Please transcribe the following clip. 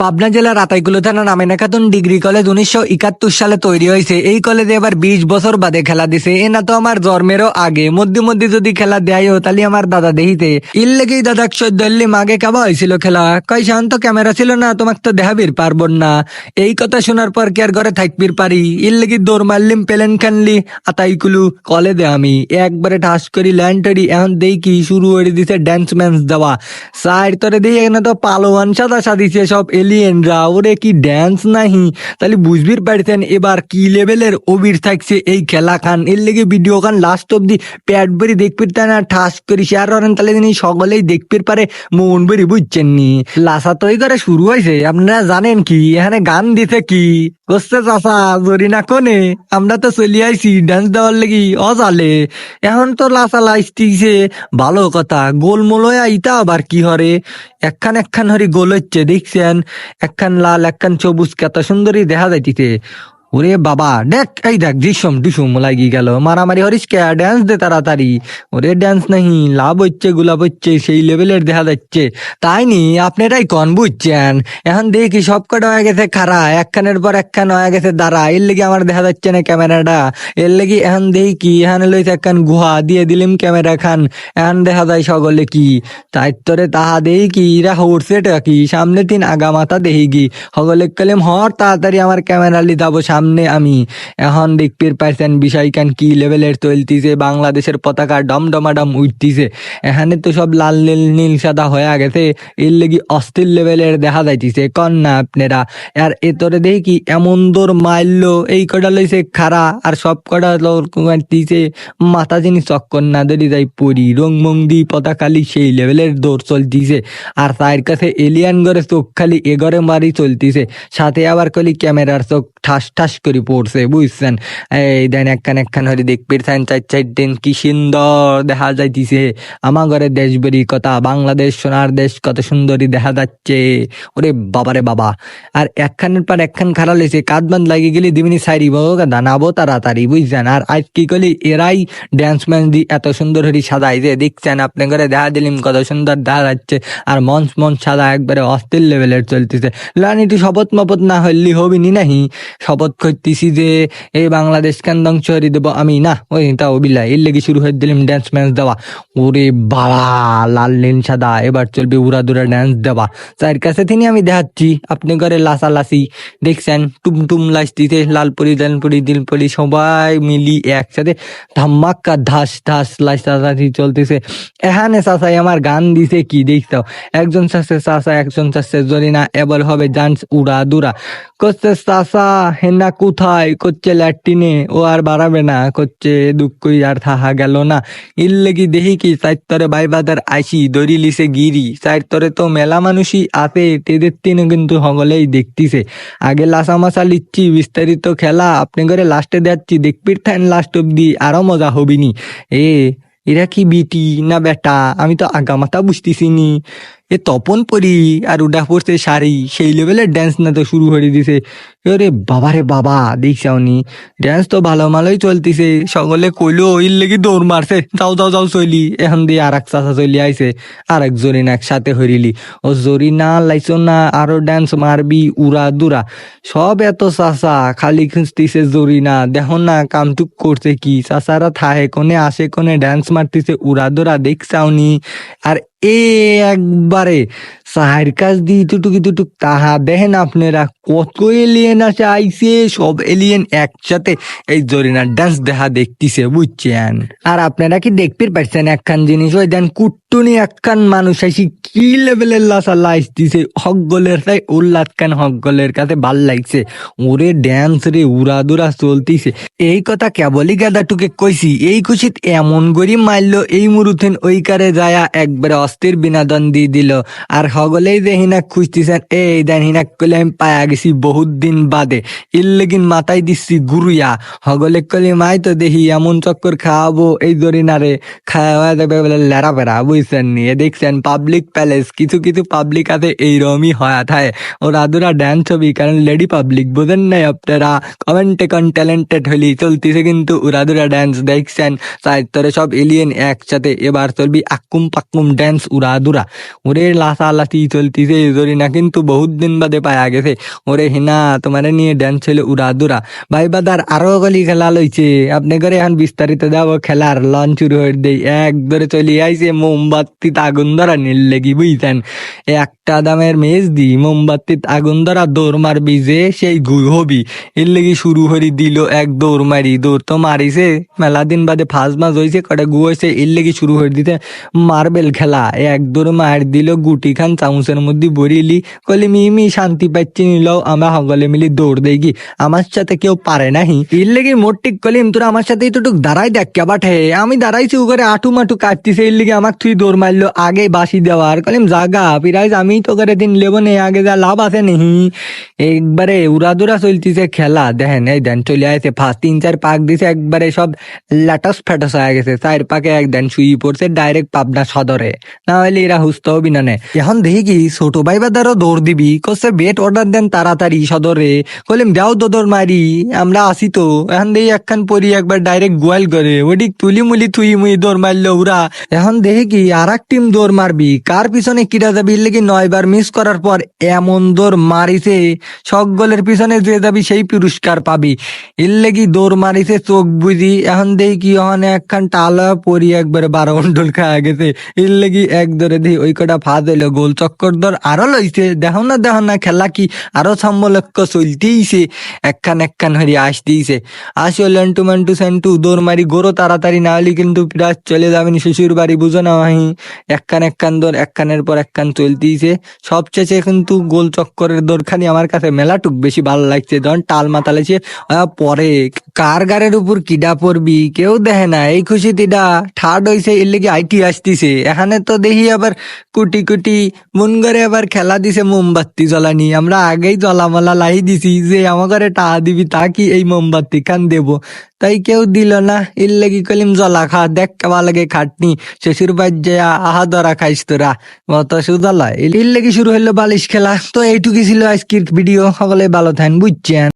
পাবনা জেলার আতাইকুলো থানা নামেনা Khatun degree college উনিশশো একাত্তর সালে তৈরি হয়েছে। এই কলেজে এবার বিশ বছর বাদে খেলা দিছে। এ না তো আমার জন্মেরও আগে। মধ্যে মধ্যে যদি খেলা দেয় তাহলে আমার দাদা দেখিতে। ইর লেগেই দাদা চোদ্দল্লি মাগে কেবা হয়েছিল খেলা। কই শান্ত ক্যামেরা ছিল না, তোমাকে তো দেখাবির পারব না। এই কথা শোনার পর কি আর ঘরে থাকবির পারি? ইর লেগে দৌড় মারলিম পেলেন খানলি আতাইকুলু কলেজে আমি। একবারে ঠাস করি ল্যান্টারি, এখন দেখি শুরু করে দিছে ড্যান্স ম্যান্স দেওয়া। সাইড তরে দিয়ে এখানে তো পালোয়ান সাদা সাদিছে সব। এলিয়েনরা ওরে কি ড্যান্স নাহি? তাহলে বুঝবির পারছেন, এবার কি লেভেলের অবির থাকছে এই খেলা খান? এর লেগে ভিডিও খান লাস্ট অব্দি প্যাড বরি দেখবির তা না, ঠাস করি শেয়ার করেন তাহলে তিনি সকলেই দেখবির পারে, মন বরি বুঝছেন নি? লাসা তৈ করে শুরু হয়েছে, আপনারা জানেন কি? এখানে গান দিতে কি? করছে চাষা জরি না কোনে আমরা তো চলি আইছি ডান্স দেওয়ার লাগি অজালে। এখন তো লাসা লাইস্টিছে ভালো কথা গোল মলয়া ইটা আবার কি হরে? একখান একখান হরি গোল হচ্ছে, দেখছেন? একখান লাল একখান সবুজ এত সুন্দরী দেখা যাইতিছে। ওরে বাবা, দেখ, এই দেখ ডিসম ডিসুম লাগি গেল। মারামারি হরিস কে? ড্যান্স দে তাড়াতাড়ি। ওরে ড্যান্স নাহি, লাভ হচ্ছে গুলাব হচ্ছে, সেই লেভেলের দেখা যাচ্ছে। তাই নি আপনি আপনারাই কন বুঝছেন? এখন দেখি, সব কটা হয়ে গেছে খারা একখানের পর একখান হয়ে গেছে দাঁড়া, এর লেগে আমার দেখা যাচ্ছে না ক্যামেরাটা। এর লেগে এখন দেখি কি এখন লইছে একখান গুহা, দিয়ে দিলিম ক্যামেরা খান। এখন দেখা যায় সকলে কি। তাই তোরে তাহা দেই কি ইরা হরছে কি? সামনে তিন আগা মাথা দেহি কি সকলে কলিম হর, তাড়াতাড়ি আমার ক্যামেরা লিদাবো, সামনে আমি। এখন দেখতে পাইছেন বিষয় কান কি লেভেলের চলতিছে, বাংলাদেশের পতাকা ডমডমাডম উঠতিছে। এখানে তো সব লাল নীল নীল সাদা হয়ে গেছে, এর লেগে অস্থির লেভেলের দেখা যাইতিছে। না আপনারা? আর এতরে দেখি এমন দৌড় মারলো এই কটা লইছে খারা আর সব কটা দিছে মাথা জিনিস চক্কর না ধরি যাই পরি রং দি পতাকালি সেই লেভেলের দৌড় চলতিছে। আর তার কাছে এলিয়ান ঘরে চোখ খালি এগরে মারি চলতিছে। সাথে আবার কলি ক্যামেরার চোখ ঠাস ঠাস করে পড়ছে, বুঝছেন? এই দেন একখান একখান হরি দেখবি চার চার দিন কি সুন্দর দেখা যাইতিছে। আমার ঘরে দেশ বেরি কথা, বাংলাদেশ সোনার দেশ কত সুন্দরী দেখা যাচ্ছে। ওরে বাবারে বাবা। আর একখানের পর একখান খারাপ লেগেছে, কাঁধ বান্ধ লাগিয়ে গেলে দিবিনি সাইরিব দানাবো তাড়াতাড়ি, বুঝছেন? আর আজ কি করলি এরাই ড্যান্স ম্যান্স দি এত সুন্দর হরি সাদাই যে, দেখছেন? আপনি ঘরে দেখা দিলিম কত সুন্দর দেখা যাচ্ছে। আর মঞ্চ মঞ্চ সাদা একবারে অস্থির লেভেলের চলতেছে। লানিটি শপথ মপত না হইলি হবি নি নাহি। শপথ করতেছি যে এই বাংলাদেশ কেন ধ্বংস দেবো আমি? না, ওই তা ওবিলা এর লেগে শুরু হয়ে দিলাম ড্যান্স ম্যান্স দেওয়া। ওরে বাবা লাল, নীল, সাদা, এবার চলবে উড়া দুরা ড্যান্স দেওয়া। তার কাছে তিনি আমি দেখাচ্ছি, আপনি ঘরে লাসালাসি, দেখছেন? টুম টুম লাসতিতে লালপুরি লালপুরি দিলপুরি সবাই মিলি একসাথে ধাম্মাক্কা ধাস ধাস, লাসালাসি চলতেছে। এখানে চাষাই আমার গান দিছে কি দেখছ? একজন চাষে চাষা একজন চাষে জরিনা, এবার হবে ডান্স উড়া দুরা করছে চাষা হেনা কোথায়? করছে ল্যাট্রিনে ও আর বাড়াবে না। করছে দুঃখই আর থাহা গেল না। ইর লেগি দেখি কি? চাইতরে বাইবাদার আইসি, দড়ি লিসে গিরি। চাইতরে তো মেলা মানুষই আছে, তেদের তিনে কিন্তু হগলেই দেখতিছে। আগে লাসা মাসা লিচ্ছি, বিস্তারিত খেলা। আপনি করে লাস্টে যাচ্ছি। দেখবির থাইন লাস্ট অব্দি আরও মজা হবিনি। এ, এরা কি বিটি? না বেটা, আমি তো আগামাতা বুঝতেছি নি এ তপন পরি আর উডা পড়ছে শাড়ি, সেই লেভেলের ড্যান্স না তো শুরু করে দিছে। এরে বাবারে বাবা দেখছাওনি ড্যান্স তো ভালো ভালোই চলতিছে। সকলে কইলো, ওইর লেগে দৌড় মারছে। যাও যাও যাও, চলি। এখন দিয়ে আর এক চাষা চলি আইছে। আর এক জরিনা একসাথে হরিলি ও জরিনা লাইছো না, আরও ড্যান্স মারবি, উড়া দুরা। সব এত চাষা খালি খুঁজতিছে জরিনা দেখো না, কামটুক করছে কি? চাষারা থাহে কোনে আসে কোনে ড্যান্স মারতিছে, উড়া দুরা দেখছাওনি আর এ একবারে, সাহের কাজ দিয়ে ইতুটুক তুটুক তাহা দেখেন আপনারা, কত এলিয়েন আছে আইসে সব এলিয়েন একসাথে। এই জরিনার ডান্স দেখা দেখতিছে, বুঝছেন? আর আপনারা কি দেখতে পারছেন? একখান জিনিস, ওই দেন কুট্টুনি একখান মানুষ আইসি কি লেভেলের লাসা লাইসতিছে হকগলের তাই উল্লাত খান হকগলের কাছে ভালো লাগছে? ওরে ড্যান্স রে উড়া দুরা চলতিছে। এই কথা কেবলই গাদাটুকে কইছি, এই খুশিত এমন গরি মারলো এই মুরুথেন ওই কারে যায়া একবারে অস্থির বিনোদন দিয়ে দিল। আর হগলেই যে হিনাক খুঁজতেছেন, এই দেন হিনাক কলে আমি পায়া গেছি বহুত দিন বাদে। ইল্লেগিন মাথায় দিচ্ছি গুরুয়া। হগলে কলি মাই তো দেখি এমন চক্কর খাওয়াবো, এই দরিনারে খাওয়া দেবে বলে লেরা বেড়া বুঝ বুঝছেন নি এ দেখছেন পাবলিক প্যালেস কিছু কিছু পাবলিক আছে এইরকমই হয় থাকে ওরা দুরা ড্যান্স ছবি, কারণ লেডি পাবলিক বোঝেন নাই আপনারা? কমেন্টে কন ট্যালেন্টেড হলি চলতিছে কিন্তু উড়াদুরা ড্যান্স দেখছেন? সাহিত্যরে সব এলিয়েন একসাথে এবার চলবি আক্কুম পাক্কুম ড্যান্স উড়াদুরা ওরে লাসালাসি চলতিছে জরি না, কিন্তু বহুত দিন বাদে পায়া গেছে। ওরে হিনা, তোমার নিয়ে ড্যান্স ছিল উড়াদুরা ভাই বাদার আরও গলি খেলা লইছে। আপনি করে এখন বিস্তারিত দেবো, খেলার লঞ্চ শুরু হয়ে দেই। এক ধরে চলি আইছে মোমবাতি আগুন ধরা নীল লেগি বুঝছেন একটা দামের মেজ দি মোমবাতি আগুন ধরা দৌড় মারবি যে সেই গুই হবি। এর লেগে শুরু হরি দিল এক দৌড় মারি। দৌড় তো মারিছে, মেলা দিন বাদে ফার্স্ট মাস হয়েছে কটা গু হয়েছে এর লেগে শুরু হয়ে দিতে মার্বেল খেলা। এক দৌড় মার দিল গুটি খান চামচের মধ্যে বরিলি কলি মিমি শান্তি পাচ্ছি নিল, আমরা সকলে মিলি দৌড় দেই কি আমার সাথে কেউ পারে নাহি। এর লেগে মোটিক কলিম তোরা আমার সাথে একটু দাঁড়াই দেখ কে বাঠে আমি দাঁড়াইছি ওখানে আটু মাটু কাটতিছে, এর লেগে আমার তুই দৌড় মারলো, আগে বাসি দেওয়ার কলিম জাগা পিরাইজ আমি তো করে দিন লেবো নে আগে যা লাভ আছে নেহি একবারে উড়াদুরা চলতিছে খেলা, দেখেন, এই দেন চলে আসে ফার্স্ট তিন চার পাক দিছে, একবারে সব ল্যাটাস ফ্যাটাস হয়ে গেছে, চার পাকে এক দেন শুই পড়ছে ডাইরেক্ট পাবনা সদরে। না হলে এরা হুস্ত হবি না। এখন দেখি কি ছোট ভাই বাদারও দৌড় দিবি কসে বেট অর্ডার দেন তাড়াতাড়ি সদরে। কলিম যাও দোদর মারি, আমরা আসি তো। এখন দেখি, একখান পরি একবার ডাইরেক্ট গোয়াল করে ওটি তুলি মুলি থুই মুই দৌড় মারলো ওরা। এখন দেখি কি আর এক টিম দৌড় মারবি। কার পিছনে কিরা যাবি লেগে নয়বার মিস করার পর এমন দৌড় মারিছে সব গোলের পিছনে যে যাবি সেই পুরস্কার পাবি। এর লেগে দৌড় মারিছে চোখ বুঝি। এখন দেখি কি ওখানে একখান টালা পরি একবারে বারো ঘন্টল খাওয়া গেছে। এর লেগে এক ধরে দিই ওই কটা ফাঁদ হইল। গোল চক্কর দর আরও লইছে। দেখো না দেখো না, খেলা কি আরও সাম্যলক্ষ চলতেইছে একখান একখান হরি আস দিয়েছে আসো লেন্টু মেন্টু সেন্টু দৌড় মারি গোরো তাড়াতাড়ি না হলে কিন্তু প্রায় চলে যাবেন। শ্বশুর বাড়ি বুঝো না মাহি একখান একখান দৌড় একখানের পর এক একখান চলতেইছে সবচেয়ে কিন্তু গোল চক্করের দৌড়খানি আমার কাছে মেলাটুক বেশি ভালো লাগছে। যখন টাল মাতালেছে পরে কার গাড়ের উপর কিডা পড়বি কেউ দেখে না, এই খুশি তিডা। ঠাড হইছে, এর লেগে আইটি আসতিছে। এখানে তো দেখি আবার কুটি কুটি মন করে আবার খেলা দিছে মোমবাতি জ্বলানি। আমরা আগেই জ্বলামালা লাই দিছি যে, আমার ঘরে টা দিবি, তা কি এই মোমবাতি খান দেব? তাই কেউ দিল না। ইল্লেগি লেগে কলিম জ্বলা খা, দেখ লাগে খাটনি। শ্বশুর বাজ্যা আহা ধরা খাইস তোরা। মত সুদলা ইল্লেগি লেগে শুরু হইল বালিশ খেলা। তো এইটুকুই ছিল আজকের ভিডিও। সকলে ভালো থাকেন, বুঝছেন?